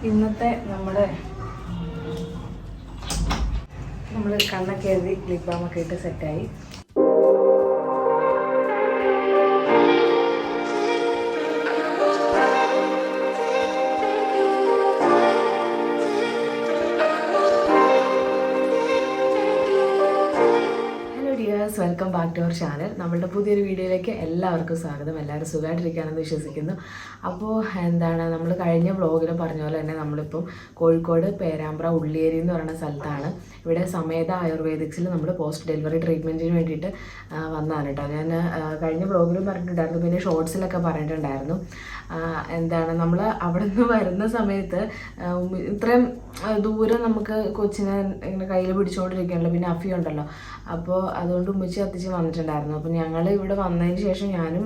ഇന്നത്തെ നമ്മുടെ നമ്മൾ കണ്ണൊക്കെ എഴുതി ലിപ്പാമൊക്കെ ഇട്ട് സെറ്റായി welcome back to our channel. നമ്മളുടെ പുതിയൊരു വീഡിയോയിലേക്ക് എല്ലാവർക്കും സ്വാഗതം. എല്ലാവരും സുഖമായിട്ടിരിക്കുകയാണെന്ന് വിശ്വസിക്കുന്നു. അപ്പോൾ എന്താണ് നമ്മൾ കഴിഞ്ഞ വ്ളോഗിൽ പറഞ്ഞ പോലെ തന്നെ നമ്മളിപ്പം കോഴിക്കോട് പേരാമ്പ്ര ഉള്ളിയേരി എന്ന് പറയുന്ന സ്ഥലത്താണ്. ഇവിടെ സമേത ആയുർവേദിക്സിൽ നമ്മൾ പോസ്റ്റ് ഡെലിവറി ട്രീറ്റ്മെന്റിന് വേണ്ടിയിട്ട് വന്നതാണ് കേട്ടോ. ഞാൻ കഴിഞ്ഞ വ്ളോഗിലും പറഞ്ഞിട്ടുണ്ടായിരുന്നു. പിന്നെ ഷോർട്സിലൊക്കെ പറഞ്ഞിട്ടുണ്ടായിരുന്നു. എന്താണ് നമ്മൾ അവിടെ നിന്ന് വരുന്ന സമയത്ത് ഇത്രയും ദൂരം നമുക്ക് കൊച്ചിനെ ഇങ്ങനെ കയ്യിൽ പിടിച്ചുകൊണ്ടിരിക്കുകയാണല്ലോ പിന്നെ അഫി ഉണ്ടല്ലോ. അപ്പോൾ അതുകൊണ്ട് ഉമ്മച്ചി അത്തിച്ച് വന്നിട്ടുണ്ടായിരുന്നു. അപ്പോൾ ഞങ്ങൾ ഇവിടെ വന്നതിന് ശേഷം ഞാനും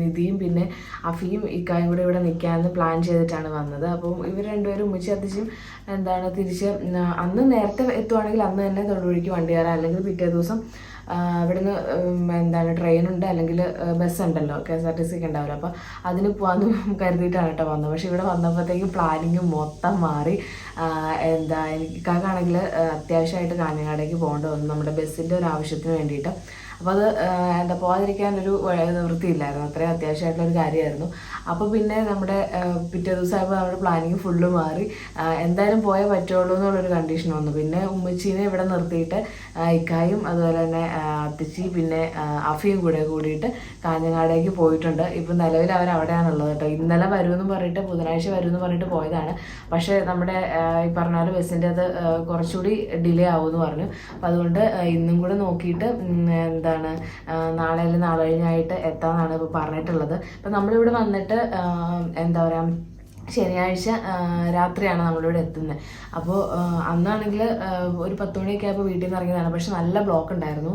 നിധിയും പിന്നെ അഫിയും ഇക്കായും കൂടെ ഇവിടെ നിൽക്കാമെന്ന് പ്ലാൻ ചെയ്തിട്ടാണ് വന്നത്. അപ്പം ഇവർ രണ്ടുപേരും ഉമ്മച്ചി അത്യാവശ്യം എന്താണ് തിരിച്ച് അന്ന് നേരത്തെ എത്തുവാണെങ്കിൽ അന്ന് തന്നെ തൊടുപുഴയ്ക്ക് വണ്ടി കയറാം. അല്ലെങ്കിൽ പിറ്റേ ദിവസം ഇവിടുന്ന് എന്താണ് ട്രെയിൻ ഉണ്ട് അല്ലെങ്കിൽ ബസ് ഉണ്ടല്ലോ K S R T C ഒക്കെ ഉണ്ടാവില്ല. അപ്പോൾ അതിന് പോകാമെന്ന് കരുതിയിട്ടാണ് കേട്ടോ വന്നത്. പക്ഷേ ഇവിടെ വന്നപ്പോഴത്തേക്കും പ്ലാനിങ് മൊത്തം മാറി. എന്താ എനിക്കാണെങ്കിൽ അത്യാവശ്യമായിട്ട് കാഞ്ഞങ്ങാടേക്ക് പോകേണ്ടി വന്നു. നമ്മുടെ ബസ്സിന്റെ ഒരു ആവശ്യത്തിന് വേണ്ടിയിട്ട്. അപ്പോൾ അത് എന്താ പോകാതിരിക്കാനൊരു വൃത്തിയില്ലായിരുന്നു അത്രയും അത്യാവശ്യമായിട്ടുള്ള ഒരു കാര്യമായിരുന്നു. അപ്പോൾ പിന്നെ നമ്മുടെ പിറ്റേ ദിവസമായപ്പോൾ നമ്മുടെ പ്ലാനിങ് ഫുള്ള് മാറി. എന്തായാലും പോയേ പറ്റുള്ളൂ എന്നുള്ളൊരു കണ്ടീഷൻ വന്നു. പിന്നെ ഉമ്മച്ചീനെ ഇവിടെ നിർത്തിയിട്ട് ഇക്കായും അതുപോലെ തന്നെ അത്തച്ചി പിന്നെ അഫിയും കൂടെ കൂടിയിട്ട് കാഞ്ഞങ്ങാടേക്ക് പോയിട്ടുണ്ട്. ഇപ്പം നിലവിൽ അവർ അവിടെയാണുള്ളത് കേട്ടോ. ഇന്നലെ വരുമെന്ന് പറഞ്ഞിട്ട് ബുധനാഴ്ച വരുമെന്ന് പറഞ്ഞിട്ട് പോയതാണ്. പക്ഷേ നമ്മുടെ ഈ പറഞ്ഞ പോലെ ബസ്സിന്റെ അത് കുറച്ചുകൂടി ഡിലേ ആവുമെന്ന് പറഞ്ഞു. അപ്പോൾ അതുകൊണ്ട് ഇന്നും കൂടെ നോക്കിയിട്ട് ഉം, എന്താണ് നാളെ അല്ലെങ്കിൽ നാളെ കഴിഞ്ഞായിട്ട് എത്താമെന്നാണ് ഇപ്പോൾ പറഞ്ഞിട്ടുള്ളത്. അപ്പം നമ്മളിവിടെ വന്നിട്ട് എന്താ പറയുക ശനിയാഴ്ച രാത്രിയാണ് നമ്മളിവിടെ എത്തുന്നത് അപ്പോൾ അന്നാണെങ്കിൽ ഒരു പത്ത് മണിയൊക്കെ ആയപ്പോൾ വീട്ടിൽ നിന്ന് ഇറങ്ങിയതാണ്. പക്ഷെ നല്ല ബ്ലോക്ക് ഉണ്ടായിരുന്നു.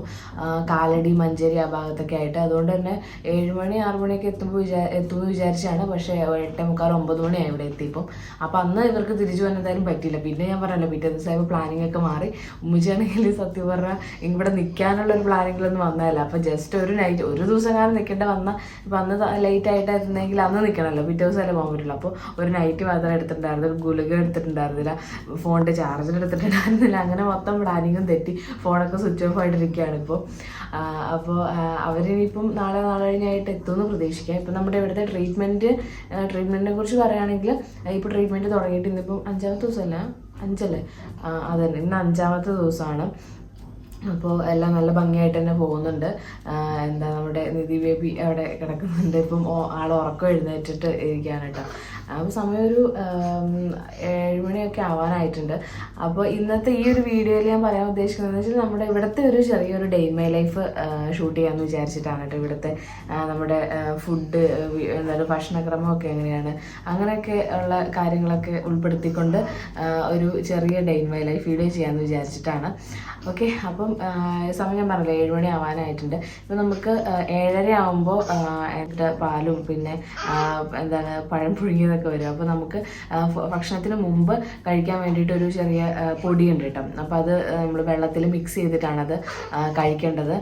കാലടി മഞ്ചേരി ആ ഭാഗത്തൊക്കെ ആയിട്ട്. അതുകൊണ്ട് തന്നെ ഏഴ് മണി ആറ് മണിയൊക്കെ എത്തുമ്പോൾ വിചാ എത്തുമെന്ന് വിചാരിച്ചാണ്. പക്ഷേ എട്ടേ മുക്കാൽ ഒമ്പത് മണിയായി ഇവിടെ എത്തിയപ്പം. അപ്പോൾ അന്ന് ഇവർക്ക് തിരിച്ചു വന്നതായാലും പറ്റിയില്ല. പിന്നെ ഞാൻ പറഞ്ഞല്ലോ പിറ്റേ ദിവസമായപ്പോൾ പ്ലാനിങ് ഒക്കെ മാറി. ഉമ്മച്ചാണെങ്കിൽ സത്യം പറഞ്ഞാൽ ഇവിടെ നിൽക്കാനുള്ള ഒരു പ്ലാനിങ്ങിലൊന്നും വന്നതല്ല. അപ്പോൾ ജസ്റ്റ് ഒരു നൈറ്റ് ഒരു ദിവസം കാലം നിൽക്കേണ്ട വന്ന ഇപ്പം അന്ന് ലേറ്റ് ആയിട്ട് എത്തുന്നെങ്കിൽ അന്ന് നിൽക്കണമല്ലോ പിറ്റേ ദിവസമല്ലേ പോകാൻ പറ്റുള്ളൂ. അപ്പോൾ ഒരു നൈറ്റ് മാത്രം എടുത്തിട്ടുണ്ടായിരുന്നില്ല ഒരു ഗുളിക എടുത്തിട്ടുണ്ടായിരുന്നില്ല ഫോണിന്റെ ചാർജർ എടുത്തിട്ടുണ്ടായിരുന്നില്ല അങ്ങനെ മൊത്തം പ്ലാനിങ്ങും തെറ്റി ഫോണൊക്കെ സ്വിച്ച് ഓഫ് ആയിട്ടിരിക്കുകയാണ് ഇപ്പോൾ അപ്പോൾ അവരിപ്പം നാളെ നാളെ കഴിഞ്ഞായിട്ട് എത്തുമെന്ന് പ്രതീക്ഷിക്കാം. ഇപ്പം നമ്മുടെ ഇവിടുത്തെ ട്രീറ്റ്മെന്റ് ട്രീറ്റ്മെന്റിനെ കുറിച്ച് പറയുകയാണെങ്കിൽ ഇപ്പോൾ ട്രീറ്റ്മെന്റ് തുടങ്ങിയിട്ട് ഇന്നിപ്പം അഞ്ചാമത്തെ ദിവസമല്ല? അഞ്ചല്ലേ? അത് അതന്നെ ഇന്ന് അഞ്ചാമത്തെ ദിവസമാണ്. അപ്പോൾ എല്ലാം നല്ല ഭംഗിയായിട്ട് തന്നെ പോകുന്നുണ്ട്. എന്താ നമ്മുടെ നിധി ബേബി അവിടെ കിടക്കുന്നുണ്ട്. ഇപ്പം ആൾ ഉറക്കം എഴുന്നേറ്റിട്ട് ഇരിക്കുകയാണ് അപ്പോൾ സമയം ഒരു ഏഴുമണിയൊക്കെ മണിയൊക്കെ ആവാനായിട്ടുണ്ട് അപ്പോൾ ഇന്നത്തെ ഈ ഒരു വീഡിയോയിൽ ഞാൻ പറയാൻ ഉദ്ദേശിക്കുന്നത് വെച്ചാൽ നമ്മുടെ ഇവിടുത്തെ ഒരു ചെറിയൊരു ഡേ മൈ ലൈഫ് ഷൂട്ട് ചെയ്യാമെന്ന് വിചാരിച്ചിട്ടാണ് കേട്ടോ ഇവിടുത്തെ നമ്മുടെ ഫുഡ് എന്താ പറയുക ഭക്ഷണക്രമമൊക്കെ എങ്ങനെയാണ് അങ്ങനെയൊക്കെ ഉള്ള കാര്യങ്ങളൊക്കെ ഉൾപ്പെടുത്തിക്കൊണ്ട് ഒരു ചെറിയ ഡേ മൈ ലൈഫ് വീഡിയോ ചെയ്യാമെന്ന് വിചാരിച്ചിട്ടാണ്. ഓക്കെ അപ്പം സമയം ഞാൻ പറഞ്ഞില്ല ഏഴ് മണി ആവാനായിട്ടുണ്ട്. ഇപ്പം നമുക്ക് ഏഴര ആകുമ്പോൾ എന്റെ പാലും പിന്നെ എന്താണ് പഴം പുഴുങ്ങിയതൊക്കെ വരും. അപ്പോൾ നമുക്ക് ഭക്ഷണത്തിന് മുമ്പ് കഴിക്കാൻ വേണ്ടിയിട്ട് ഒരു ചെറിയ പൊടി ഉണ്ട് കേട്ടോ. അപ്പോൾ അത് നമ്മൾ വെള്ളത്തിൽ മിക്സ് ചെയ്തിട്ടാണ് അത് കഴിക്കേണ്ടത്.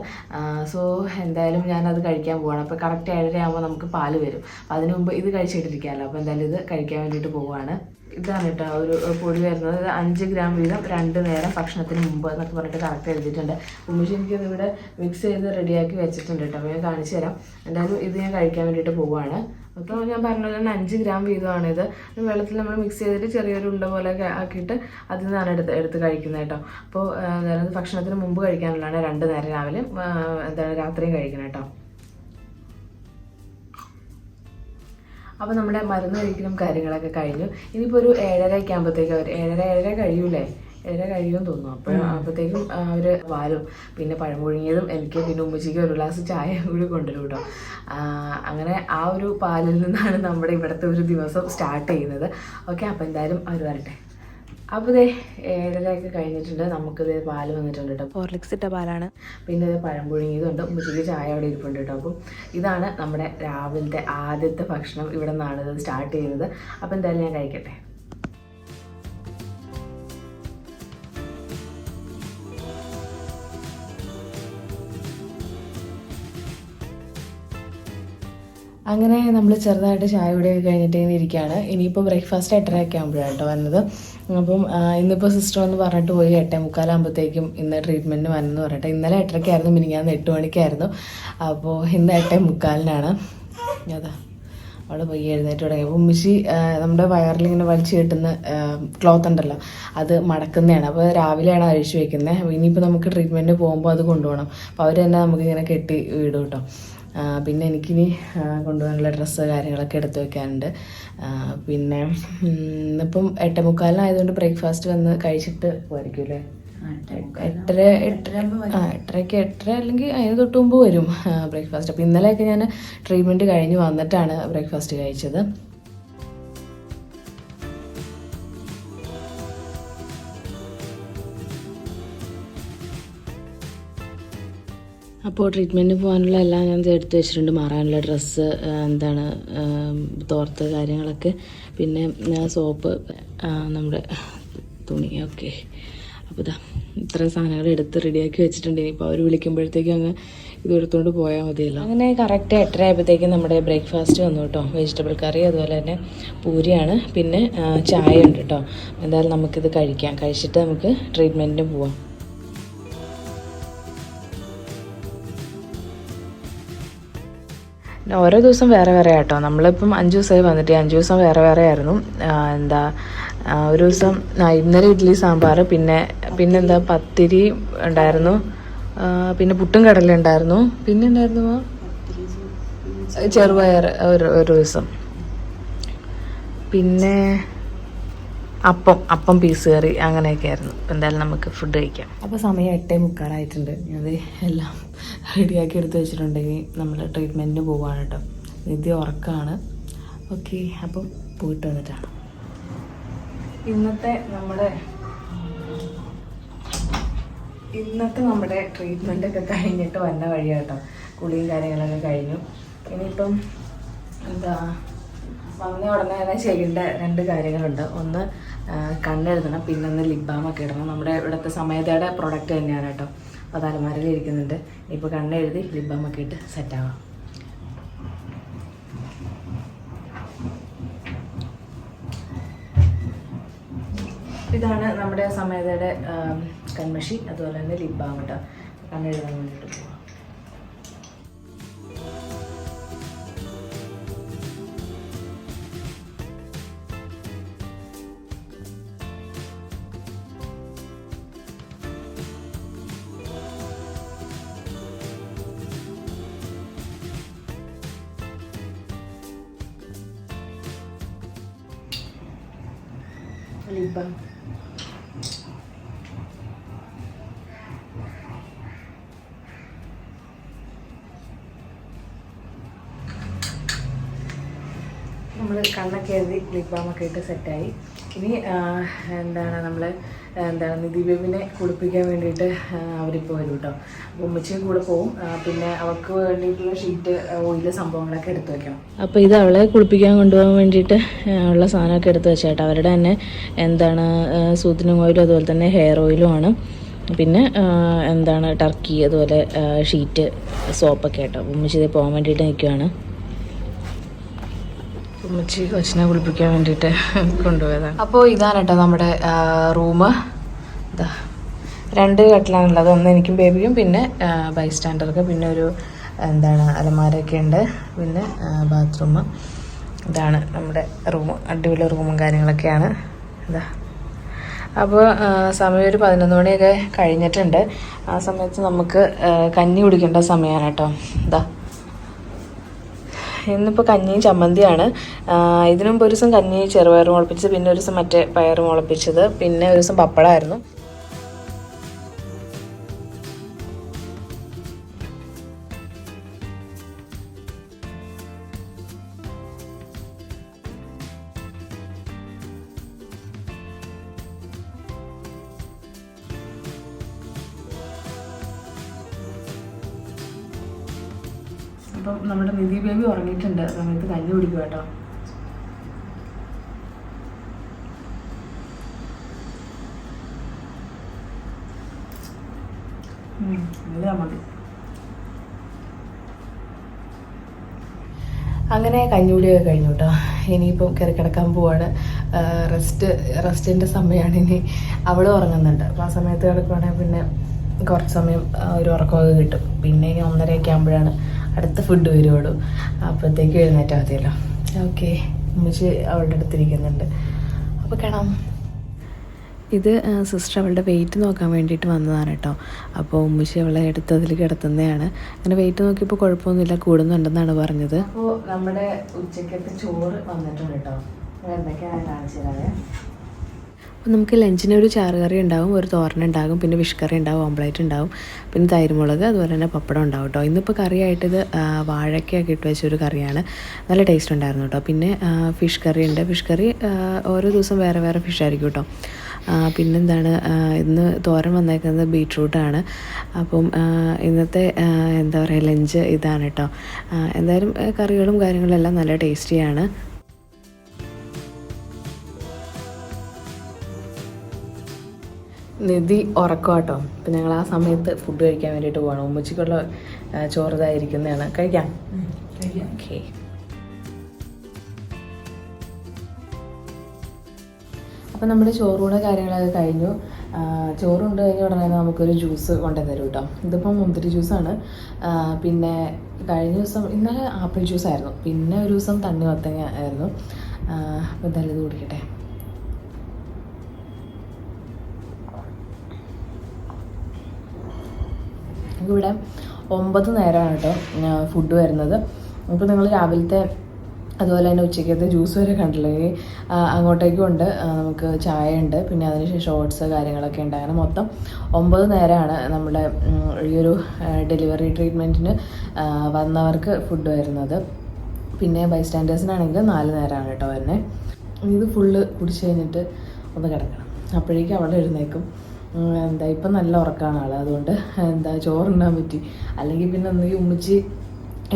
സോ എന്തായാലും ഞാനത് കഴിക്കാൻ പോവാണ്. അപ്പോൾ കറക്റ്റ് ഏഴര ആകുമ്പോൾ നമുക്ക് പാൽ വരും. അതിന് മുമ്പ് ഇത് കഴിച്ചിട്ടിരിക്കാമല്ലോ അപ്പോൾ എന്തായാലും ഇത് കഴിക്കാൻ വേണ്ടിയിട്ട് പോവുകയാണ് ഇതാണ് കേട്ടോ ഒരു പൊടി വരുന്നത്. അഞ്ച് ഗ്രാം വീതം രണ്ട് നേരം ഭക്ഷണത്തിന് മുമ്പ് എന്നൊക്കെ പറഞ്ഞിട്ട് കറക്റ്റ് എഴുതിയിട്ടുണ്ട്. ഉമ്മച്ചി എനിക്കത് ഇവിടെ മിക്സ് ചെയ്ത് റെഡിയാക്കി വെച്ചിട്ടുണ്ട് കേട്ടോ. ഞാൻ കാണിച്ചു തരാം. എന്തായാലും ഇത് ഞാൻ കഴിക്കാൻ വേണ്ടിയിട്ട് പോവുകയാണ് അപ്പോൾ ഞാൻ പറഞ്ഞ പോലെ തന്നെ അഞ്ച് ഗ്രാം വീതമാണ് ഇത്. വെള്ളത്തിൽ നമ്മൾ മിക്സ് ചെയ്തിട്ട് ചെറിയൊരു ഉണ്ട പോലെ ആക്കിയിട്ട് അതിൽ നിന്നാണ് എടുത്ത് എടുത്ത് കഴിക്കുന്നത് കേട്ടോ. അപ്പോൾ ഭക്ഷണത്തിന് മുമ്പ് കഴിക്കാനുള്ളതാണ് രണ്ട് നേരം രാവിലെ എന്താണ് രാത്രിയും കഴിക്കണം കേട്ടോ. അപ്പോൾ നമ്മുടെ മരുന്ന് കഴിക്കലും കാര്യങ്ങളൊക്കെ കഴിഞ്ഞു. ഇനിയിപ്പോൾ ഒരു ഏഴരയൊക്കെ ആകുമ്പോഴത്തേക്കും അവർ ഏഴര ഏഴര കഴിയൂലേ? ഏഴര കഴിയും തോന്നുന്നു. അപ്പോൾ അപ്പോഴത്തേക്കും അവർ പാലും പിന്നെ പഴമുഴുങ്ങിയതും എനിക്ക് പിന്നെ ഉമ്മച്ചിക്ക് ഒരു ഗ്ലാസ് ചായ കൂടി കൊണ്ടുവരും കേട്ടോ. അങ്ങനെ ആ ഒരു പാലിൽ നിന്നാണ് നമ്മുടെ ഇവിടുത്തെ ഒരു ദിവസം സ്റ്റാർട്ട് ചെയ്യുന്നത്. ഓക്കെ അപ്പോൾ എന്തായാലും അവർ വരട്ടെ. അപ്പോൾ ഇതേ ഏഴരയൊക്കെ കഴിഞ്ഞിട്ടുണ്ട്. നമുക്കിത് പാൽ വന്നിട്ടുണ്ട് കേട്ടോ. ഹോർലിക്സ് ഇട്ട പാലാണ്. പിന്നെ ഇത് പഴം പുഴുങ്ങിയതുണ്ട്. ചായ അവിടെ ഇരിപ്പുണ്ട് കേട്ടോ. അപ്പം ഇതാണ് നമ്മുടെ രാവിലത്തെ ആദ്യത്തെ ഭക്ഷണം ഇവിടെ നിന്നാണ് ഇത് സ്റ്റാർട്ട് ചെയ്യുന്നത് അപ്പോൾ എന്തായാലും ഞാൻ കഴിക്കട്ടെ. അങ്ങനെ നമ്മൾ ചെറുതായിട്ട് ചായ കൂടിയൊക്കെ കഴിഞ്ഞിട്ട് ഇങ്ങനെ ഇരിക്കുകയാണ്. ഇനിയിപ്പോൾ ബ്രേക്ക്ഫാസ്റ്റ് എട്ടരയൊക്കെ ആകുമ്പോഴാണ് കേട്ടോ വന്നത്. അപ്പം ഇന്നിപ്പോൾ സിസ്റ്റർ ഒന്ന് പറഞ്ഞിട്ട് പോയി എട്ടേ മുക്കാലാകുമ്പോഴത്തേക്കും ഇന്ന് ട്രീറ്റ്മെന്റ് വന്നെന്ന് പറഞ്ഞിട്ട്. ഇന്നലെ എട്ടരയ്ക്കായിരുന്നു മിനിങ്ങാന്ന് എട്ട് മണിക്കായിരുന്നു. അപ്പോൾ ഇന്ന് എട്ടേ മുക്കാലിനാണ്. അതാ അവിടെ പോയി എഴുന്നേറ്റ് തുടങ്ങി. അപ്പോൾ ഉമ്മിശി നമ്മുടെ വയറിൽ ഇങ്ങനെ വലിച്ചു കെട്ടുന്ന ക്ലോത്ത് ഉണ്ടല്ലോ അത് മടക്കുന്നതാണ്. അപ്പോൾ രാവിലെയാണ് അഴിച്ചു വെക്കുന്നത് ഇനിയിപ്പോൾ നമുക്ക് ട്രീറ്റ്മെന്റ് പോകുമ്പോൾ അത് കൊണ്ടുപോകണം. അപ്പോൾ അവർ തന്നെ നമുക്കിങ്ങനെ കെട്ടി വിടും കേട്ടോ. പിന്നെ എനിക്കിനി കൊണ്ടുപോകാനുള്ള ഡ്രസ്സ് കാര്യങ്ങളൊക്കെ എടുത്തു വെക്കാനുണ്ട്. പിന്നെ ഇന്നിപ്പം എട്ടേ മുക്കാലിനായതുകൊണ്ട് ബ്രേക്ക്ഫാസ്റ്റ് വന്ന് കഴിച്ചിട്ട് പോയിരിക്കും അല്ലേ? എട്ടര എട്ടര ആ എട്ടരയ്ക്ക് എട്ടര അല്ലെങ്കിൽ അതിന് തൊട്ട് മുമ്പ് വരും ബ്രേക്ക്ഫാസ്റ്റ്. അപ്പോൾ ഇന്നലെയൊക്കെ ഞാൻ ട്രീറ്റ്മെന്റ് കഴിഞ്ഞ് വന്നിട്ടാണ് ബ്രേക്ക്ഫാസ്റ്റ് കഴിച്ചത്. അപ്പോൾ ട്രീറ്റ്മെന്റിന് പോകാനുള്ള എല്ലാം ഞാൻ എടുത്ത് വെച്ചിട്ടുണ്ട്. മാറാനുള്ള ഡ്രസ്സ് എന്താണ് തോർത്ത് കാര്യങ്ങളൊക്കെ. പിന്നെ സോപ്പ് നമ്മുടെ തുണി ഓക്കെ. അപ്പോൾ ഇതാ ഇത്രയും സാധനങ്ങൾ എടുത്ത് റെഡിയാക്കി വെച്ചിട്ടുണ്ട്. ഇനിയിപ്പോൾ അവർ വിളിക്കുമ്പോഴത്തേക്കും അങ്ങ് ഇത് എടുത്തുകൊണ്ട് പോയാൽ മതിയല്ലോ. അങ്ങനെ കറക്റ്റ് എട്ടര ആയപ്പോഴത്തേക്കും നമ്മുടെ ബ്രേക്ക്ഫാസ്റ്റ് വന്നു കേട്ടോ. വെജിറ്റബിൾ കറി അതുപോലെ തന്നെ പൂരിയാണ്. പിന്നെ ചായ ഉണ്ട് കേട്ടോ. എന്തായാലും നമുക്കിത് കഴിക്കാം. കഴിച്ചിട്ട് നമുക്ക് ട്രീറ്റ്മെന്റിന് പോവാം. പിന്നെ ഓരോ ദിവസം വേറെ വേറെ ആട്ടോ. നമ്മളിപ്പം അഞ്ച് ദിവസമായി വന്നിട്ട് അഞ്ച് ദിവസം വേറെ വേറെ ആയിരുന്നു. എന്താ ഒരു ദിവസം ഇന്നലെ ഇഡ്ഡലി സാമ്പാർ പിന്നെ പിന്നെന്താ പത്തിരി ഉണ്ടായിരുന്നു. പിന്നെ പുട്ടും കടല ഉണ്ടായിരുന്നു. പിന്നെ ഉണ്ടായിരുന്നു? ചെറുപയർ ഒരു ഒരു ദിവസം. പിന്നെ അപ്പം അപ്പം പീസ് കറി അങ്ങനെയൊക്കെ ആയിരുന്നു. എന്തായാലും നമുക്ക് ഫുഡ് കഴിക്കാം. അപ്പോൾ സമയം എട്ടേ മുക്കാറായിട്ടുണ്ട് അത് എല്ലാം റെഡിയാക്കി എടുത്ത് വെച്ചിട്ടുണ്ടെങ്കിൽ നമ്മൾ ട്രീറ്റ്മെന്റിന് പോവാണ് കേട്ടോ. നിധി ഉറക്കമാണ് ഓക്കെ അപ്പം പോയിട്ട് വന്നിട്ടാണ് ഇന്നത്തെ നമ്മുടെ ഇന്നത്തെ നമ്മുടെ ട്രീറ്റ്മെന്റ് ഒക്കെ കഴിഞ്ഞിട്ട് വന്ന വഴിയാട്ടോ കുളിയും കാര്യങ്ങളൊക്കെ കഴിഞ്ഞു. ഇനിയിപ്പം എന്താ വന്ന ഉടനെ തന്നെ ചെയ്യേണ്ട രണ്ട് കാര്യങ്ങളുണ്ട്. ഒന്ന് കണ്ണെഴുതണം പിന്നെ ഒന്ന് ലിബാമൊക്കെ ബാമൊക്കെ ഇടണം. നമ്മുടെ ഇവിടുത്തെ സമയതയുടെ പ്രൊഡക്റ്റ് തന്നെയാണ് കേട്ടോ. അത് അലമാരയിൽ ഇരിക്കുന്നുണ്ട്. ഇപ്പോൾ കണ്ണെഴുതി ലിപ് ഒക്കെ ഇട്ട് സെറ്റാവാം ഇതാണ് നമ്മുടെ സമയതയുടെ കൺമഷി അതുപോലെ തന്നെ ലിപ് ബാം കണ്ണെഴുതാൻ വേണ്ടിയിട്ട് പോവാം. ബാം നമ്മൾ കണ്ണൊക്കെ എഴുതി ലിപ് ഇട്ട് സെറ്റായി ഇനി എന്താണ് നമ്മൾ എന്താണ് നിധി ബേബിനെ കുളിപ്പിക്കാൻ വേണ്ടിയിട്ട് അവരിപ്പോൾ വരും കേട്ടോ ഉമ്മച്ചിയും കൂടെ പോവും. പിന്നെ അവൾക്ക് വേണ്ടിയിട്ടുള്ള ഷീറ്റ് ഓയിൽ സംഭവങ്ങളൊക്കെ എടുത്തു വെക്കണം. അപ്പോൾ ഇത് അവളെ കുളിപ്പിക്കാൻ കൊണ്ടുപോകാൻ വേണ്ടിയിട്ട് ഉള്ള സാധനമൊക്കെ എടുത്തു വെച്ചേട്ടാ. അവരുടെ തന്നെ എന്താണ് സൂത്തിനും ഓയിലും അതുപോലെ തന്നെ ഹെയർ ഓയിലും ആണ്. പിന്നെ എന്താണ് ടർക്കി അതുപോലെ ഷീറ്റ് സോപ്പൊക്കെ കേട്ടോ ഉമ്മച്ചി ഇത് പോകാൻ വേണ്ടിയിട്ട് നിൽക്കുവാണ് ഉമ്മച്ചി കൊച്ചിനെ കുളിപ്പിക്കാൻ വേണ്ടിയിട്ട് കൊണ്ടുപോയതാണ്. അപ്പോൾ ഇതാണ് കേട്ടോ നമ്മുടെ റൂം ഇതാ രണ്ട് കട്ടിലാണുള്ളത്. ഒന്ന് എനിക്കും ബേബിക്കും പിന്നെ ബൈ സ്റ്റാൻഡർക്ക് പിന്നെ ഒരു എന്താണ് അലമാരയൊക്കെ ഉണ്ട്. പിന്നെ ബാത്റൂം ഇതാണ് നമ്മുടെ റൂം അടിപൊളി റൂമും കാര്യങ്ങളൊക്കെയാണ്. ഇതാ. അപ്പോൾ സമയം ഒരു പതിനൊന്ന് മണിയൊക്കെ കഴിഞ്ഞിട്ടുണ്ട്. ആ സമയത്ത് നമുക്ക് കഞ്ഞി കുടിക്കേണ്ട സമയമാണ് കേട്ടോ. ഇതാ. ഇന്നിപ്പോൾ കഞ്ഞിയും ചമ്മന്തിയാണ്. ഇതിനു ഒരു ദിവസം കഞ്ഞി ചെറുപയർ മുളപ്പിച്ചത് പിന്നെ ഒരു ദിവസം മറ്റേ പയർ മുളപ്പിച്ചത് പിന്നെ ഒരു ദിവസം പപ്പടമായിരുന്നു. ഉറങ്ങിയിട്ടുണ്ട്. സമയത്ത് കഞ്ഞി കുടിക്കുക കേട്ടോ. അങ്ങനെ കഞ്ഞൂടിയൊക്കെ കഴിഞ്ഞു കേട്ടോ. ഇനിയിപ്പം കയറി കിടക്കാൻ പോവാണ്. റെസ്റ്റ് റെസ്റ്റിന്റെ സമയമാണ് ഇനി. അവൾ ഉറങ്ങുന്നുണ്ട്. അപ്പോൾ ആ സമയത്ത് കിടക്കുവാണെങ്കിൽ പിന്നെ കുറച്ച് സമയം ഒരു ഉറക്കമൊക്കെ കിട്ടും. പിന്നെ ഇനി ഒന്നരയൊക്കെ ആകുമ്പോഴാണ് അടുത്ത ഫുഡ് വരുവുള്ളൂ. അപ്പോഴത്തേക്ക് എഴുന്നേറ്റാൽ മതിയല്ലോ. ഓക്കെ ഉമ്മച്ചി അവളുടെ അടുത്തിരിക്കുന്നുണ്ട്. അപ്പോൾ കാണാം. ഇത് സിസ്റ്റർ അവളുടെ വെയിറ്റ് നോക്കാൻ വേണ്ടിയിട്ട് വന്നതാണ് കേട്ടോ. അപ്പോൾ ഉമ്മച്ചി അവളെ എടുത്ത് അതിൽ കിടത്തുന്നതാണ്. അങ്ങനെ വെയിറ്റ് നോക്കിയപ്പോൾ കുഴപ്പമൊന്നുമില്ല കൂടുന്നുണ്ടെന്നാണ് പറഞ്ഞത്. അപ്പോൾ നമ്മുടെ ഉച്ചക്കത്തെ ചോറ് വന്നിട്ടുണ്ട് കേട്ടോ. എന്തൊക്കെയാണ് കാണിച്ചു തരാവേ അപ്പോൾ നമുക്ക് ലഞ്ചിന് ഒരു ചാറുകറി ഉണ്ടാവും ഒരു തോരൻ ഉണ്ടാകും പിന്നെ വിഷ്കറി ഉണ്ടാവും ഓംപ്ലേറ്റ് ഉണ്ടാവും പിന്നെ തൈരുമുളക് അതുപോലെ തന്നെ പപ്പടം ഉണ്ടാവും കേട്ടോ ഇന്നിപ്പോൾ കറിയായിട്ട് ഇത് ആ, വാഴയ്ക്കൊക്കെ ഇട്ട് വെച്ചൊരു കറിയാണ്. നല്ല ടേസ്റ്റ് ഉണ്ടായിരുന്നു കേട്ടോ പിന്നെ ഫിഷ് കറി ഉണ്ട്. ഫിഷ് കറി ഓരോ ദിവസം വേറെ വേറെ ഫിഷ് ആയിരിക്കും കേട്ടോ പിന്നെന്താണ് ഇന്ന് തോരൻ വന്നേക്കുന്നത് ബീട്രൂട്ടാണ് അപ്പം ഇന്നത്തെ എന്താ പറയുക ലഞ്ച് ഇതാണ് കേട്ടോ എന്തായാലും കറികളും കാര്യങ്ങളും എല്ലാം നല്ല ടേസ്റ്റിയാണ് നിധി ഉറക്കം കേട്ടോ. അപ്പം ഞങ്ങൾ ആ സമയത്ത് ഫുഡ് കഴിക്കാൻ വേണ്ടിയിട്ട് പോകണം ഉമ്മച്ചിക്കുള്ള ആ, ചോറ് ഇതായിരിക്കുന്നതാണ് കഴിക്കാം. ഓക്കെ അപ്പം നമ്മുടെ ചോറൂടെ കാര്യങ്ങളൊക്കെ കഴിഞ്ഞു. ചോറുണ്ട് കഴിഞ്ഞ ഉടനെ നമുക്കൊരു ജ്യൂസ് കൊണ്ടുവന്ന് തരും കേട്ടോ. ഇതിപ്പം മുന്തിരി ജ്യൂസാണ്. പിന്നെ കഴിഞ്ഞ ദിവസം ഇന്നലെ ആപ്പിൾ ജ്യൂസായിരുന്നു. പിന്നെ ഒരു ദിവസം തണ്ണിമത്തങ്ങ ആയിരുന്നു. അപ്പോൾ എന്തായാലും ഇത് കുടിക്കട്ടെ. ഇവിടെ ഒമ്പത് നേരമാണ് കേട്ടോ ഫുഡ് വരുന്നത്. അപ്പോൾ നിങ്ങൾ രാവിലത്തെ അതുപോലെ തന്നെ ഉച്ചയ്ക്കത്തെ ജ്യൂസ് വരെ കണ്ടില്ലേ? ഇനി, അങ്ങോട്ടേക്കും ഉണ്ട്. നമുക്ക് ചായ ഉണ്ട് പിന്നെ അതിനുശേഷം ഓട്സ് കാര്യങ്ങളൊക്കെ ഉണ്ട്. അങ്ങനെ മൊത്തം ഒമ്പത് നേരമാണ് നമ്മുടെ ഈ ഒരു ഡെലിവറി ട്രീറ്റ്മെന്റിന് വന്നവർക്ക് ഫുഡ് വരുന്നത്. പിന്നെ ബൈസ്റ്റാൻഡേഴ്സിനാണെങ്കിൽ നാല് നേരമാണ് കേട്ടോ വരുന്നത് ഇത് ഫുള്ള് കുടിച്ച് കഴിഞ്ഞിട്ട് ഒന്ന് കിടക്കണം. അപ്പോഴേക്കും അവിടെ എഴുന്നേക്കും എന്താ ഇപ്പം നല്ല ഉറക്കമാണ് ആൾ അതുകൊണ്ട് എന്താ ചോറുണ്ടാൻ പറ്റി. അല്ലെങ്കിൽ പിന്നെ ഒന്ന് ഉമ്മിച്ച്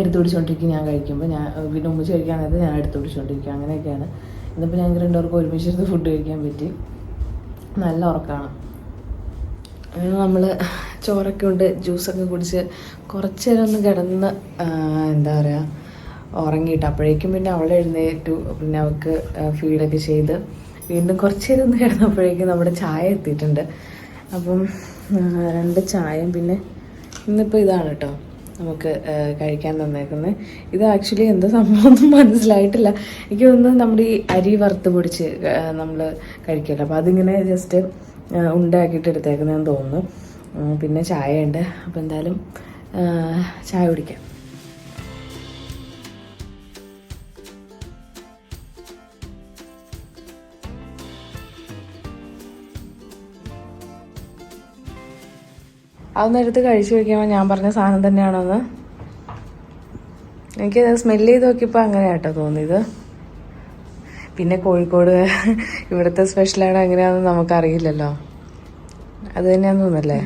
എടുത്തു പിടിച്ചോണ്ടിരിക്കും ഞാൻ കഴിക്കുമ്പോൾ ഞാൻ പിന്നെ ഉമ്മിച്ച് കഴിക്കാൻ നേരത്ത് ഞാൻ എടുത്തു പിടിച്ചോണ്ടിരിക്കും. അങ്ങനെയൊക്കെയാണ്. ഇന്നിപ്പോൾ ഞങ്ങൾക്ക് രണ്ടുപേർക്കും ഒരുമിച്ചിരുന്ന് ഫുഡ് കഴിക്കാൻ പറ്റി. നല്ല ഉറക്കമാണ് നമ്മൾ ചോറൊക്കെ ഉണ്ട് ജ്യൂസൊക്കെ കുടിച്ച് കുറച്ച് നേരം ഒന്ന് കിടന്ന് എന്താ പറയുക ഉറങ്ങിയിട്ട് അപ്പോഴേക്കും പിന്നെ അവൾ എഴുന്നേറ്റു. പിന്നെ അവൾക്ക് ഫീഡൊക്കെ ചെയ്ത് വീണ്ടും കുറച്ച് നേരം ഒന്ന് കിടന്നപ്പോഴേക്കും നമ്മുടെ ചായ എത്തിയിട്ടുണ്ട്. അപ്പം രണ്ട് ചായയും പിന്നെ ഇന്നിപ്പോൾ ഇതാണ് കേട്ടോ നമുക്ക് കഴിക്കാൻ തന്നേക്കുന്നത് ഇത് ആക്ച്വലി എന്താ സംഭവം ഒന്നും മനസ്സിലായിട്ടില്ല. എനിക്ക് തോന്നുന്നു നമ്മുടെ ഈ അരി വറുത്ത് പൊടിച്ച് നമ്മൾ കഴിക്കില്ല അപ്പോൾ അതിങ്ങനെ ജസ്റ്റ് ഉണ്ടാക്കിയിട്ട് എടുത്തേക്കുന്നതെന്ന് തോന്നുന്നു. പിന്നെ ചായ ഉണ്ട് അപ്പോൾ എന്തായാലും ചായ കുടിക്കാം. അതൊന്ന് എടുത്ത് കഴിച്ചു നോക്കിയപ്പോൾ ഞാൻ പറഞ്ഞ സാധനം തന്നെയാണോന്ന്. എനിക്ക് സ്മെല്ല് ചെയ്ത് നോക്കിയപ്പോൾ അങ്ങനെ കേട്ടോ തോന്നിയത്. പിന്നെ കോഴിക്കോട് ഇവിടുത്തെ സ്പെഷ്യലാണ് എങ്ങനെയാണെന്ന് നമുക്കറിയില്ലല്ലോ. അത് തന്നെയാന്ന് തോന്നല്ലേ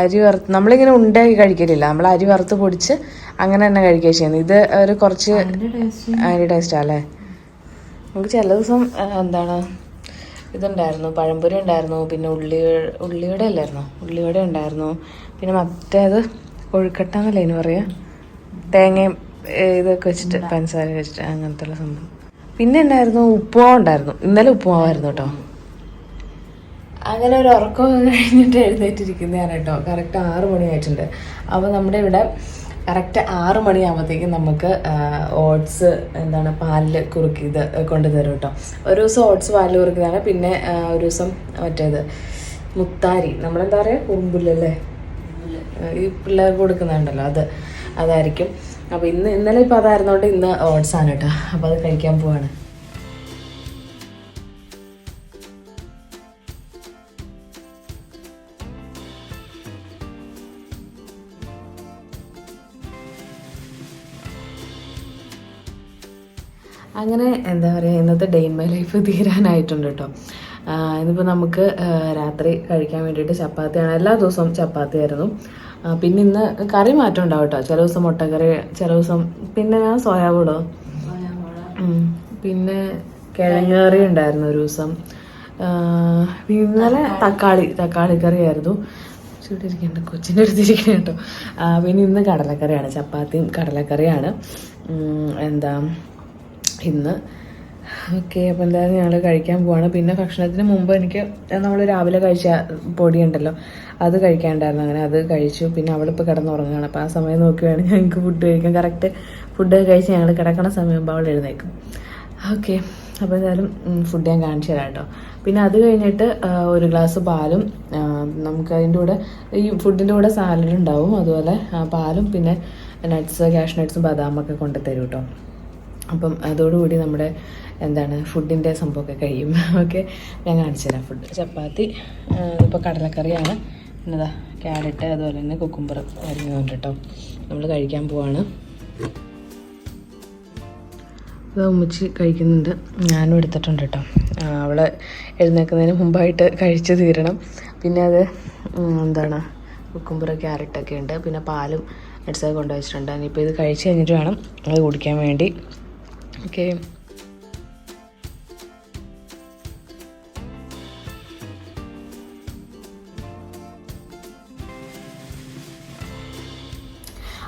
അരി വറുത്ത് നമ്മളിങ്ങനെ ഉണ്ടാക്കി കഴിക്കലില്ല. നമ്മൾ അരി വറുത്ത് പൊടിച്ച് അങ്ങനെ തന്നെ കഴിക്കുക ചെയ്യുന്നത് ഇത് ഒരു കുറച്ച് അതിന്റെ ടേസ്റ്റാ അല്ലേ? നമുക്ക് ചില ദിവസം എന്താണ് ഇതുണ്ടായിരുന്നു പഴംപൊരി ഉണ്ടായിരുന്നു പിന്നെ ഉള്ളി ഉള്ളിവട അല്ലായിരുന്നു? ഉള്ളിവട ഉണ്ടായിരുന്നു. പിന്നെ മറ്റേത് കൊഴുക്കട്ടാന്നല്ലേ അതിന് പറയാ? തേങ്ങയും ഏ, ഇതൊക്കെ വെച്ചിട്ട് പഞ്ചസാര വെച്ചിട്ട് അങ്ങനത്തെ ഉള്ള സംഭവം. പിന്നെ ഉണ്ടായിരുന്നു ഉപ്പുമാവ് ഉണ്ടായിരുന്നു. ഇന്നലെ ഉപ്പുമാവായിരുന്നു കേട്ടോ. അങ്ങനെ ഒരു ഉറക്കം കഴിഞ്ഞിട്ട് എഴുന്നേറ്റിരിക്കുന്നതാണ് കേട്ടോ. കറക്റ്റ് ആറ് മണിയായിട്ടുണ്ട്. അപ്പോൾ നമ്മുടെ ഇവിടെ കറക്റ്റ് ആറ് മണിയാകുമ്പോഴത്തേക്കും നമുക്ക് ഓട്സ് എന്താണ് പാലിൽ കുറുക്കിയത് കൊണ്ടുതരും കേട്ടോ ഒരു ദിവസം ഓട്സ് പാലിൽ കുറുക്കിയതാണ്. പിന്നെ ഒരു ദിവസം മറ്റേത് മുത്താരി. നമ്മളെന്താ പറയുക കുറുമ്പുല്ലല്ലേ ഈ പിള്ളേർക്ക് കൊടുക്കുന്നുണ്ടല്ലോ അത് അതായിരിക്കും. അപ്പോൾ ഇന്ന് ഇന്നലെ ഇപ്പോൾ അതായിരുന്നോണ്ട് ഇന്ന് ഓട്സ് ആണ് കേട്ടോ അപ്പോൾ അത് കഴിക്കാൻ പോവാണ്. അങ്ങനെ എന്താ പറയുക ഇന്നത്തെ ഡേ ഇൻ മൈ ലൈഫ് തീരാനായിട്ടുണ്ട് കേട്ടോ ഇന്നിപ്പോൾ നമുക്ക് രാത്രി കഴിക്കാൻ വേണ്ടിയിട്ട് ചപ്പാത്തിയാണ്. എല്ലാ ദിവസവും ചപ്പാത്തി ആയിരുന്നു. പിന്നെ ഇന്ന് കറി മാറ്റം ഉണ്ടാവും കേട്ടോ ചില ദിവസം മുട്ടക്കറി ചില ദിവസം പിന്നെ ഞാൻ സോയാബോളോ പിന്നെ കിഴങ്ങ് കറി ഉണ്ടായിരുന്നു ഒരു ദിവസം. പിന്നെ ഇന്നലെ തക്കാളി. തക്കാളി കറി ആയിരുന്നു. കൊച്ചിവിടെ ഇരിക്കുന്നുണ്ട് കൊച്ചിന്റെ അടുത്തിരിക്കണം കേട്ടോ പിന്നെ ഇന്ന് കടലക്കറിയാണ്. ചപ്പാത്തിയും കടലക്കറിയാണ്. എന്താ ഇന്ന്. ഓക്കെ അപ്പോൾ എന്തായാലും ഞങ്ങൾ കഴിക്കാൻ പോവാണ്. പിന്നെ ഭക്ഷണത്തിന് മുമ്പ് എനിക്ക് നമ്മൾ രാവിലെ കഴിച്ച പൊടി ഉണ്ടല്ലോ അത് കഴിക്കാണ്ടായിരുന്നു അങ്ങനെ അത് കഴിച്ചു. പിന്നെ അവളിപ്പോൾ കിടന്നുറങ്ങുകയാണ്. അപ്പോൾ ആ സമയം നോക്കുകയാണ് വേണം ഞങ്ങൾക്ക് ഫുഡ് കഴിക്കാൻ കറക്റ്റ് ഫുഡ് കഴിച്ച് ഞങ്ങൾ കിടക്കണ സമയമാകുമ്പോൾ അവൾ എഴുന്നേക്കും ഓക്കെ അപ്പോൾ എന്തായാലും ഫുഡ് ഞാൻ കാണിച്ചു തരാം കേട്ടോ. പിന്നെ അത് കഴിഞ്ഞിട്ട് ഒരു ഗ്ലാസ് പാലും നമുക്ക് അതിന്റെ കൂടെ ഈ ഫുഡിന്റെ കൂടെ സാലഡ് ഉണ്ടാവും അതുപോലെ പാലും പിന്നെ നട്ട്സ് ക്യാഷ് നട്ട്സും ബദാമൊക്കെ കൊണ്ടുതരും കേട്ടോ. അപ്പം അതോടുകൂടി നമ്മുടെ എന്താണ് ഫുഡിന്റെ സംഭവമൊക്കെ കഴിയും. ഓക്കെ? ഞാൻ കാണിച്ചു തരാം ഫുഡ് ചപ്പാത്തി ഇപ്പോൾ കടലക്കറിയാണ്. എന്നതാ ക്യാരറ്റ് അതുപോലെ തന്നെ കുക്കുംബർ അരിഞ്ഞതുകൊണ്ട് കേട്ടോ നമ്മൾ കഴിക്കാൻ പോവാണ്. അത് ഉമ്മച്ചി കഴിക്കുന്നുണ്ട്. ഞാനും എടുത്തിട്ടുണ്ട് കേട്ടോ അവളെ എഴുന്നേൽക്കുന്നതിന് മുമ്പായിട്ട് കഴിച്ചു തീരണം. പിന്നെ അത് എന്താണ് കുക്കുംബർ ക്യാരറ്റൊക്കെ ഉണ്ട്. പിന്നെ പാലും എടുത്തത് കൊണ്ടുവച്ചിട്ടുണ്ട്. ഇനിയിപ്പോൾ ഇത് കഴിച്ച് കഴിഞ്ഞിട്ട് വേണം അത് കുടിക്കാൻ വേണ്ടി. ഓക്കെ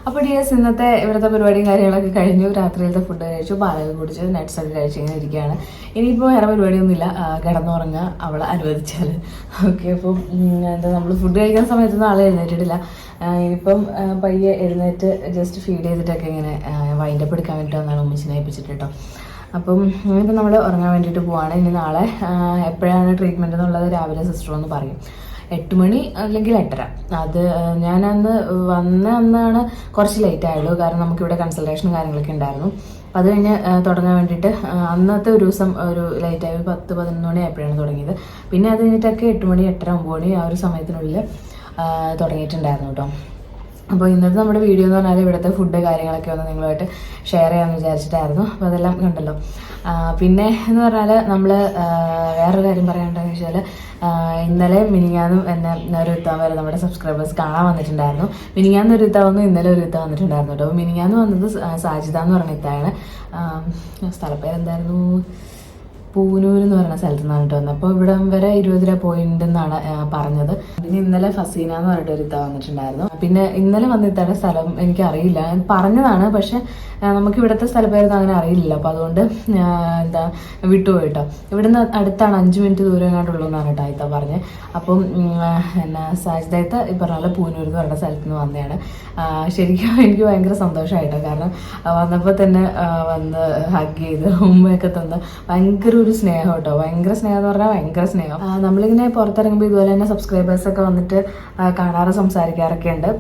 അപ്പോൾ ഡിയേഴ്സ് ഇന്നത്തെ ഇവിടുത്തെ പരിപാടിയും കാര്യങ്ങളൊക്കെ കഴിഞ്ഞു. രാത്രിയിലത്തെ ഫുഡ് കഴിച്ചു. പാലൊക്കെ കുടിച്ചു നൈറ്റ് ഒക്കെ കഴിച്ച് ഇങ്ങനെ ഇരിക്കുകയാണ്. ഇനിയിപ്പോൾ വേറെ പരിപാടിയൊന്നുമില്ല. കിടന്നുറങ്ങുക. അവളെ അനുവദിച്ചാൽ ഓക്കെ അപ്പോൾ എന്താ നമ്മൾ ഫുഡ് കഴിക്കുന്ന സമയത്തൊന്നും ആളെ എഴുന്നേറ്റിട്ടില്ല. ഇനിയിപ്പം പയ്യെ എഴുന്നേറ്റ് ജസ്റ്റ് ഫീഡ് ചെയ്തിട്ടൊക്കെ ഇങ്ങനെ വൈൻഡപ്പ് എടുക്കാൻ വേണ്ടിയിട്ട് വന്നാണ് ഉമ്മച്ചിനെ ഏൽപ്പിച്ചിട്ട് കേട്ടോ. അപ്പം ഇനിയിപ്പോൾ നമ്മൾ ഉറങ്ങാൻ വേണ്ടിയിട്ട് പോവാണ്. ഇനി നാളെ എപ്പോഴാണ് ട്രീറ്റ്മെന്റ് എന്നുള്ളത് രാവിലെ സിസ്റ്റർ ഒന്ന് പറയും. എട്ട് മണി അല്ലെങ്കിൽ എട്ടര. അത് ഞാൻ അന്ന് വന്ന അന്നാണ് കുറച്ച് ലേറ്റ് ആയുള്ളൂ. കാരണം നമുക്കിവിടെ കൺസൾട്ടേഷനും കാര്യങ്ങളൊക്കെ ഉണ്ടായിരുന്നു. അത് കഴിഞ്ഞ് തുടങ്ങാൻ വേണ്ടിയിട്ട് അന്നത്തെ ഒരു ദിവസം ഒരു ലേറ്റ് ആയി പത്ത് പതിനൊന്ന് മണി ആയപ്പോഴാണ് തുടങ്ങിയത്. പിന്നെ അത് കഴിഞ്ഞിട്ടൊക്കെ എട്ട് മണി എട്ടര ഒമ്പത് മണി ആ ഒരു സമയത്തിനുള്ളിൽ തുടങ്ങിയിട്ടുണ്ടായിരുന്നു കേട്ടോ അപ്പോൾ ഇന്നത്തെ നമ്മുടെ വീഡിയോ എന്ന് പറഞ്ഞാൽ ഇവിടുത്തെ ഫുഡ് കാര്യങ്ങളൊക്കെ ഒന്ന് നിങ്ങളുമായിട്ട് ഷെയർ ചെയ്യാമെന്ന് വിചാരിച്ചിട്ടായിരുന്നു. അപ്പോൾ അതെല്ലാം കണ്ടല്ലോ പിന്നെ എന്ന് പറഞ്ഞാൽ നമ്മൾ വേറൊരു കാര്യം പറയാനുണ്ടെന്ന് വെച്ചാൽ ഇന്നലെ മിനിങ്ങാന്നും എന്നെ ഒരു ഇത്താൻ വരെ നമ്മുടെ സബ്സ്ക്രൈബേഴ്സ് കാണാൻ വന്നിട്ടുണ്ടായിരുന്നു. മിനിങ്ങാന്ന് ഒരു ഇത്ത വന്നു ഇന്നലെ ഒരു ഇത്ത വന്നിട്ടുണ്ടായിരുന്നു. കേട്ടോ അപ്പോൾ മിനിങ്ങാന്ന് വന്നത് സാജിത എന്ന് പറഞ്ഞ ഇത്താണ് സ്ഥലപ്പേരെന്തായിരുന്നു? പൂനൂർ എന്ന് പറയുന്ന സ്ഥലത്ത് നിന്നാണ് കേട്ടോ വന്നത്. അപ്പോൾ ഇവിടം വരെ ഇരുപത് രൂപ പോയിന്റ് എന്നാണ് പറഞ്ഞത്. പിന്നെ ഇന്നലെ ഫസീന എന്ന് പറഞ്ഞിട്ട് ഒരു ഇത്ത വന്നിട്ടുണ്ടായിരുന്നു. പിന്നെ ഇന്നലെ വന്ന ഇത്തയുടെ സ്ഥലം എനിക്ക് അറിയില്ല പറഞ്ഞതാണ് പക്ഷെ നമുക്ക് ഇവിടുത്തെ സ്ഥലപ്പേരൊന്നും അങ്ങനെ അറിയില്ല അപ്പോൾ അതുകൊണ്ട് എന്താ വിട്ടുപോയി കേട്ടോ. ഇവിടുന്ന് അടുത്താണ് അഞ്ച് മിനിറ്റ് ദൂരം എങ്ങാണ്ടുള്ളൂ എന്നാണ് കേട്ടോ ഇത്ത പറഞ്ഞത്. അപ്പം എന്നാ സാജിദായത്ത ഈ പറഞ്ഞ പോലെ പൂനൂർ എന്ന് പറയുന്ന സ്ഥലത്ത് നിന്ന് വന്നതാണ്. ശരിക്കും എനിക്ക് ഭയങ്കര സന്തോഷമായിട്ടോ. കാരണം വന്നപ്പോൾ തന്നെ വന്ന് ഹഗ് ചെയ്ത് ഉമ്മയൊക്കെ തന്ന് ഭയങ്കര ഒരു സ്നേഹം കേട്ടോ. ഭയങ്കര സ്നേഹം എന്ന് പറഞ്ഞാൽ ഭയങ്കര സ്നേഹം. നമ്മളിങ്ങനെ പുറത്തിറങ്ങുമ്പോൾ ഇതുപോലെ തന്നെ സബ്സ്ക്രൈബേഴ്സ് ഒക്കെ വന്നിട്ട് കാണാറ് സംസാരിക്കാറൊക്കെ ഉണ്ട്.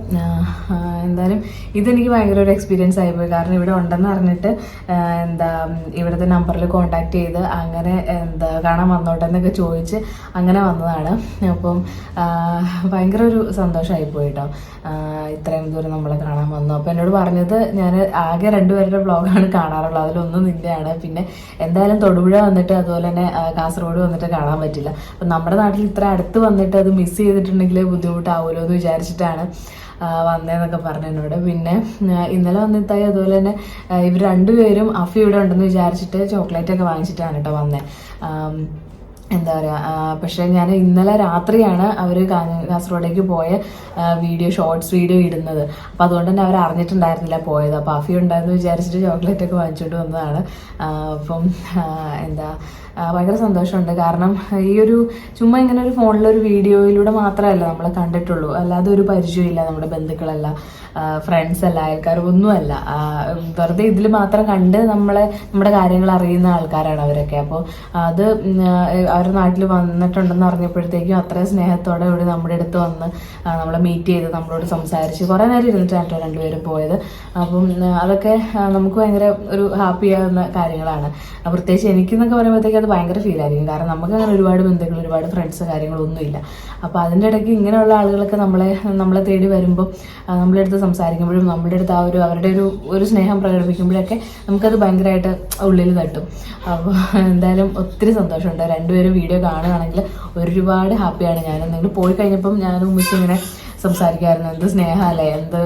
എന്തായാലും ഇതെനിക്ക് ഭയങ്കര ഒരു എക്സ്പീരിയൻസ് ആയിപ്പോയി കാരണം ഇവിടെ ഉണ്ടെന്ന് അറിഞ്ഞിട്ട് എന്താ ഇവിടുത്തെ നമ്പറിൽ കോണ്ടാക്ട് ചെയ്ത് അങ്ങനെ എന്താ കാണാൻ വന്നോട്ടെ എന്നൊക്കെ ചോദിച്ച് അങ്ങനെ വന്നതാണ്. അപ്പം ഭയങ്കര ഒരു സന്തോഷമായി പോയി കേട്ടോ. ആ, ഇത്രയും ദൂരം നമ്മളെ കാണാൻ വന്നു. അപ്പോൾ എന്നോട് പറഞ്ഞത് ഞാൻ ആകെ രണ്ടുപേരുടെ ബ്ലോഗാണ് കാണാറുള്ളത്. അതിലൊന്നും നിന്റെയാണ് പിന്നെ എന്തായാലും തൊടുപുഴ വന്നിട്ട് അതുപോലെ തന്നെ കാസർഗോഡ് വന്നിട്ട് കാണാൻ പറ്റില്ല. അപ്പം നമ്മുടെ നാട്ടിൽ ഇത്ര അടുത്ത് വന്നിട്ട് അത് മിസ് ചെയ്തിട്ടുണ്ടെങ്കിൽ ബുദ്ധിമുട്ടാവുമല്ലോ എന്ന് വിചാരിച്ചിട്ടാണ് വന്നതെന്നൊക്കെ പറഞ്ഞു എന്നോട്. പിന്നെ ഇന്നലെ വന്നിട്ടായി അതുപോലെ തന്നെ ഇവർ രണ്ടുപേരും അഫി ഇവിടെ ഉണ്ടെന്ന് വിചാരിച്ചിട്ട് ചോക്ലേറ്റ് ഒക്കെ വാങ്ങിച്ചിട്ടാണ് കേട്ടോ വന്നേ. ആം, എന്താ പറയുക പക്ഷേ ഞാൻ ഇന്നലെ രാത്രിയാണ് അവർ കാസർഗോഡേക്ക് പോയ വീഡിയോ ഷോർട്സ് വീഡിയോ ഇടുന്നത്. അപ്പോൾ അതുകൊണ്ട് തന്നെ അവർ അറിഞ്ഞിട്ടുണ്ടായിരുന്നില്ല പോയത്. അപ്പോൾ അഫി ഉണ്ടായിരുന്നു വിചാരിച്ചിട്ട് ചോക്ലേറ്റ് ഒക്കെ വാങ്ങിച്ചുകൊണ്ട് വന്നതാണ്. അപ്പം എന്താ ഭയങ്കര സന്തോഷമുണ്ട്. കാരണം ഈ ഒരു ചുമ്മാ ഇങ്ങനെ ഒരു ഫോണിലൊരു വീഡിയോയിലൂടെ മാത്രമല്ല നമ്മളെ കണ്ടിട്ടുള്ളൂ. അല്ലാതെ ഒരു പരിചയമില്ല നമ്മുടെ ബന്ധുക്കളല്ല. ഫ്രണ്ട്സ് അല്ല ആൾക്കാർ ഒന്നുമല്ല. വെറുതെ ഇതിൽ മാത്രം കണ്ട് നമ്മളെ നമ്മുടെ കാര്യങ്ങൾ അറിയുന്ന ആൾക്കാരാണ് അവരൊക്കെ. അപ്പോൾ അത് അവരുടെ നാട്ടിൽ വന്നിട്ടുണ്ടെന്ന് അറിഞ്ഞപ്പോഴത്തേക്കും അത്രയും സ്നേഹത്തോടെ ഇവിടെ നമ്മുടെ അടുത്ത് വന്ന് നമ്മളെ മീറ്റ് ചെയ്ത് നമ്മളോട് സംസാരിച്ച് കുറേ നേരം ഇരുന്നിട്ടാണ് രണ്ടുപേരും പോയത്. അപ്പം അതൊക്കെ നമുക്ക് ഭയങ്കര ഒരു ഹാപ്പി ആകുന്ന കാര്യങ്ങളാണ്. പ്രത്യേകിച്ച് എനിക്കെന്നൊക്കെ പറയുമ്പോഴത്തേക്ക് അത് ഭയങ്കര ഫീൽ ആയിരിക്കും. കാരണം നമുക്ക് അങ്ങനെ ഒരുപാട് ബന്ധുക്കൾ ഒരുപാട് ഫ്രണ്ട്സ് കാര്യങ്ങളൊന്നുമില്ല. അപ്പോൾ അതിന്റെ ഇടയ്ക്ക് ഇങ്ങനെയുള്ള ആളുകളൊക്കെ നമ്മളെ നമ്മളെ തേടി വരുമ്പോൾ നമ്മളെടുത്ത് സംസാരിക്കുമ്പോഴും നമ്മുടെ അടുത്ത് ആ ഒരു അവരുടെ ഒരു ഒരു സ്നേഹം പ്രകടിപ്പിക്കുമ്പോഴൊക്കെ നമുക്കത് ഭയങ്കരമായിട്ട് ഉള്ളിൽ തട്ടും. അപ്പോൾ എന്തായാലും ഒത്തിരി സന്തോഷമുണ്ട്. രണ്ടുപേരും വീഡിയോ കാണുകയാണെങ്കിൽ ഒരുപാട് ഹാപ്പിയാണ് ഞാൻ നിങ്ങൾ പോയി കഴിഞ്ഞപ്പം ഞാനും ഉമ്മിച്ച് ഇങ്ങനെ സംസാരിക്കുമായിരുന്നു എന്ത് സ്നേഹമല്ലേ? എന്ത്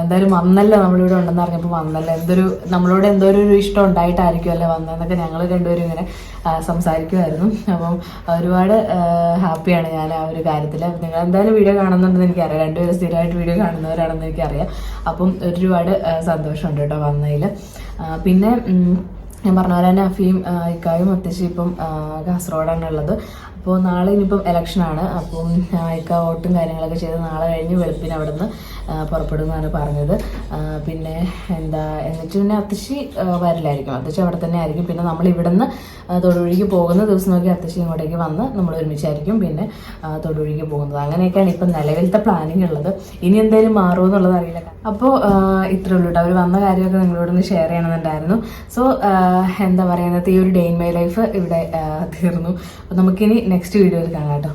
എന്തായാലും വന്നല്ലോ നമ്മളിവിടെ ഉണ്ടെന്ന് അറിഞ്ഞപ്പോൾ വന്നല്ലോ. എന്തൊരു നമ്മളോട് എന്തോ ഒരു ഇഷ്ടം ഉണ്ടായിട്ടായിരിക്കുമല്ലേ വന്നതെന്നൊക്കെ ഞങ്ങൾ രണ്ടുപേരും ഇങ്ങനെ സംസാരിക്കുമായിരുന്നു. അപ്പം ഒരുപാട് ഹാപ്പിയാണ് ഞാൻ ആ ഒരു കാര്യത്തിൽ നിങ്ങൾ എന്തായാലും വീഡിയോ കാണുന്നുണ്ടെന്ന് എനിക്കറിയാം. രണ്ടുപേരും സ്ഥിരമായിട്ട് വീഡിയോ കാണുന്നവരാണെന്ന് എനിക്കറിയാം. അപ്പം ഒരുപാട് സന്തോഷമുണ്ട് കേട്ടോ വന്നതിൽ പിന്നെ ഞാൻ പറഞ്ഞ പോലെ തന്നെ അഫീം ഇക്കായും അത്യാവശ്യം ഇപ്പം കാസർഗോഡാണ് ഉള്ളത്. അപ്പോൾ നാളെ ഇനിയിപ്പം ഇലക്ഷനാണ് അപ്പം ഇക്ക വോട്ടും കാര്യങ്ങളൊക്കെ ചെയ്ത് നാളെ കഴിഞ്ഞ് വെളുപ്പിന് അവിടെ നിന്ന് പുറപ്പെടുമെന്നാണ് പറഞ്ഞത്. പിന്നെ എന്താ എന്നിട്ട് പിന്നെ അത്തശ്ശി വരലായിരിക്കും അത്തശ്ശി അവിടെ തന്നെ ആയിരിക്കും. പിന്നെ നമ്മൾ ഇവിടെ നിന്ന് തൊടുപുഴയ്ക്ക് പോകുന്ന ദിവസം നോക്കി അത്തശ്ശി ഇങ്ങോട്ടേക്ക് വന്ന് നമ്മൾ ഒരുമിച്ചായിരിക്കും പിന്നെ തൊടുപുഴയ്ക്ക് പോകുന്നത്. അങ്ങനെയൊക്കെയാണ് ഇപ്പം നിലവിലത്തെ പ്ലാനിങ് ഉള്ളത്. ഇനി എന്തേലും മാറുമോ എന്നുള്ളത് അറിയില്ല. അപ്പോൾ ഇത്രേ ഉള്ളൂ കേട്ടോ അവർ വന്ന കാര്യമൊക്കെ നിങ്ങളോടൊന്ന് ഷെയർ ചെയ്യണമെന്നുണ്ടായിരുന്നു. സോ എന്താ പറയുന്നത് ഈ ഒരു ഡേ ഇൻ മൈ ലൈഫ് ഇവിടെ തീർന്നു. അപ്പോൾ നമുക്കിനി നെക്സ്റ്റ് വീഡിയോയിൽ കാണാം കേട്ടോ.